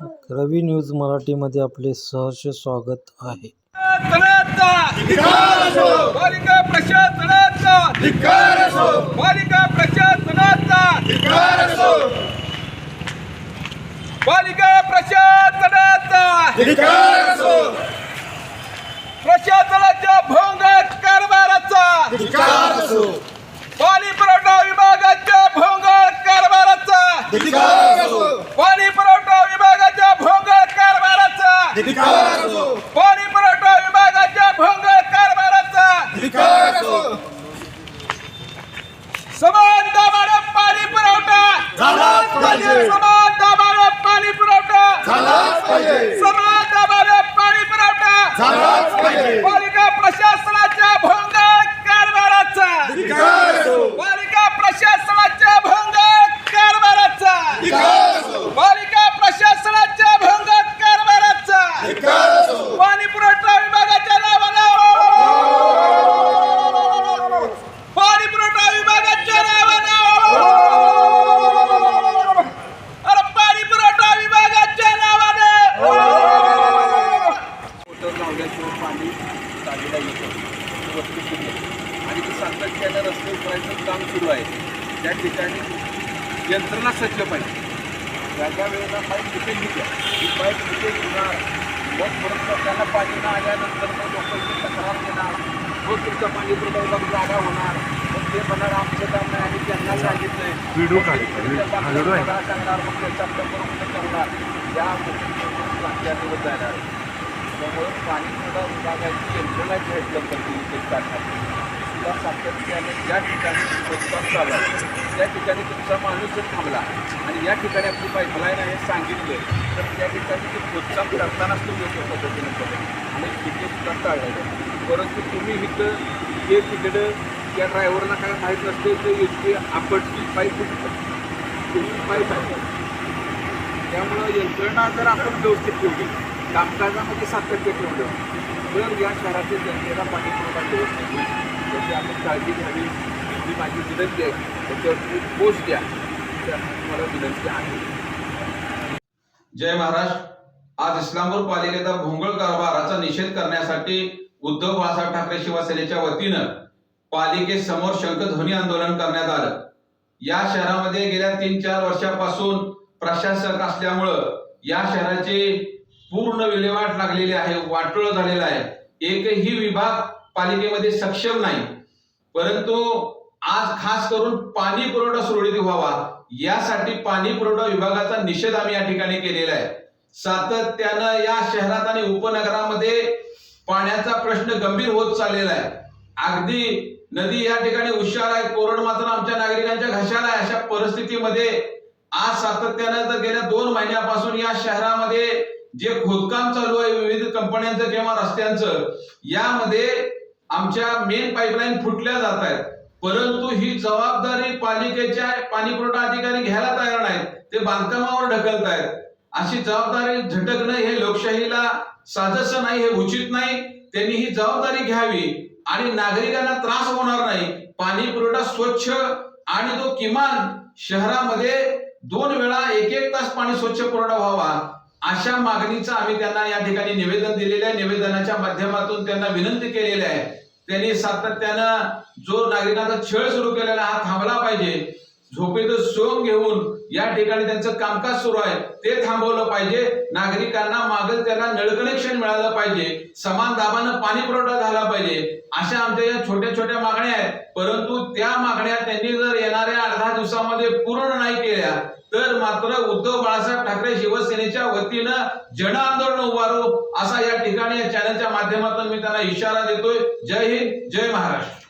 रवी news मराठीमध्ये आपले सहर्ष स्वागत आहे. तळाचा! बालिका प्रशासनाचा! बालिका प्रशासनाचा! पालिका प्रशासनाचा! प्रशासनाच्या भोंगाट कारभाराचा पाणी पुरवठा विभागाच्या भोंगाट कारभाराचा पाणी पुरवठा विभागाच्या भोंगाट कारभाराचा पाणी पुरवठा विभागाच्या भोंगाट कारभाराचा. समान दाबाने पाणी पुरवठा. समान दाबाने पाणी पुरवठा. समान दाबाने पाणी पुरवठा भोंगाट कारभाराचा पालिका प्रशासनाच्या भोंगाट कारभाराचा पालिका प्रशासनाच्या भोंगाट कारभाराचा पाणी पुरवठा विभागाच्या नावानं पाणी पुरवठा विभागाच्या नावानं अरे पाणी पुरवठा विभागाच्या नावानं मोटर लावल्याशिवाय पाणी चालीला येतं ही वस्तुस्थिती आहे. आणि ते सातत्यानं रस्ते उकरायचं काम सुरू आहे. त्या ठिकाणी यंत्रणा सज्ज पाहिजे ज्या वेळेला पाईप लिकेज होत्या ही पाईप लिकेज होणार मग परत त्यांना पाणी न आल्यानंतर मग लोकांची तक्रार देणार मग तुमचा पाणी पुरवठा जागा होणार. मग ते म्हणणार आमचं काम नाही आणि त्यांना सांगितलंय. व्हिडिओ सांगणार मग त्याचा बरोबर करणार. या दिवस जाणार. त्यामुळे पाणी सुद्धा विभागाची यंत्रणा जी आहे. तिला सातत्याने ज्या ठिकाणी खोदकाम चालला त्या ठिकाणी तुमचा माणूसच थांबला आणि या ठिकाणी आपली पाईपलाईन आहे सांगितलं तर त्या ठिकाणी ते प्रोत्साहन करतानाच तो योग्य पद्धतीने केलं आणि तिथे सुद्धा टाळलं परंतु तुम्ही इथं हे तिकडं त्या ड्रायव्हरला काय माहीत नसते तर इतकी आपटची पाईप तुम्ही पाईप आहे त्यामुळं यंत्रणा जर आपण व्यवस्थित ठेवली कामकाजामध्ये सातत्य ठेवलं जर या शहरातील जनतेला पाणी पुरवठा व्यवस्थित होईल त्याची आपण काळजी घ्यावी ही माझी विनंती आहे त्याच्यावर तुम्ही पोस्ट द्या. ही तुम्हाला विनंती आहे. जय महाराष्ट्र आज इस्लामपूर पालिकेचा भोंगळ कारभाराचा निषेध करण्यासाठी उद्धव बाळासाहेब ठाकरे शिवसेनेच्या वतीनं पालिकेसमोर शंखध्वनी आंदोलन करण्यात आलं. या शहरामध्ये गेल्या तीन चार वर्षापासून प्रशासक असल्यामुळं या शहराची पूर्ण विल्हेवाट लागलेली आहे वाटोळ झालेला आहे. एकही विभाग पालिकेमध्ये सक्षम नाही. परंतु आज खास करून पाणी पुरवठा सुरळीत व्हावा यासाठी पाणी पुरवठा विभागाचा निषेध आम्ही या ठिकाणी केलेला आहे. सातत्यानं या शहरात आणि उपनगरामध्ये पाण्याचा प्रश्न गंभीर होत चाललेला आहे. अगदी नदी या ठिकाणी हुशार आहे कोरड मात्र आमच्या नागरिकांच्या घशाला आहे. अशा परिस्थितीमध्ये आज सातत्यानं तर गेल्या दोन महिन्यापासून या शहरामध्ये जे खोदकाम चालू आहे विविध कंपन्यांचं किंवा रस्त्यांचं यामध्ये आमच्या मेन पाईपलाईन फुटल्या जात आहेत. परंतु ही जबाबदारी पालिकेच्या पाणी पुरवठा अधिकारी घ्यायला तयार नाहीत ते बांधकामावर ढकलत आहेत. अशी जबाबदारी झटकणं हे लोकशाहीला साजस नाही हे उचित नाही. त्यांनी ही जबाबदारी घ्यावी आणि नागरिकांना त्रास होणार नाही. पाणी पुरवठा स्वच्छ आणि तो किमान शहरामध्ये दोन वेळा एक एक तास पाणी स्वच्छ पुरवठा व्हावा. अशा मागणीचं आम्ही त्यांना या ठिकाणी निवेदन दिलेलं आहे. निवेदनाच्या माध्यमातून त्यांना विनंती केलेली आहे. त्यांनी सातत्यानं जो नागरिकांचा छळ सुरू केलेला हा थांबला पाहिजे. झोपेचं सोंग घेऊन या ठिकाणी त्यांचं कामकाज सुरू आहे ते थांबवलं पाहिजे. नागरिकांना मागेल त्याला नळ कनेक्शन मिळालं पाहिजे. समान दाबानं पाणी पुरवठा झाला पाहिजे. अशा आमच्या या छोट्या छोट्या मागण्या आहेत. परंतु त्या मागण्या त्यांनी जर येणाऱ्या अर्धा दिवसामध्ये पूर्ण नाही केल्या तर मात्र उद्धव बाळासाहेब ठाकरे शिवसेनेच्या वतीनं जन आंदोलन उभारू असा या ठिकाणी या चॅनलच्या माध्यमातून मी त्यांना इशारा देतोय. जय हिंद जय महाराष्ट्र.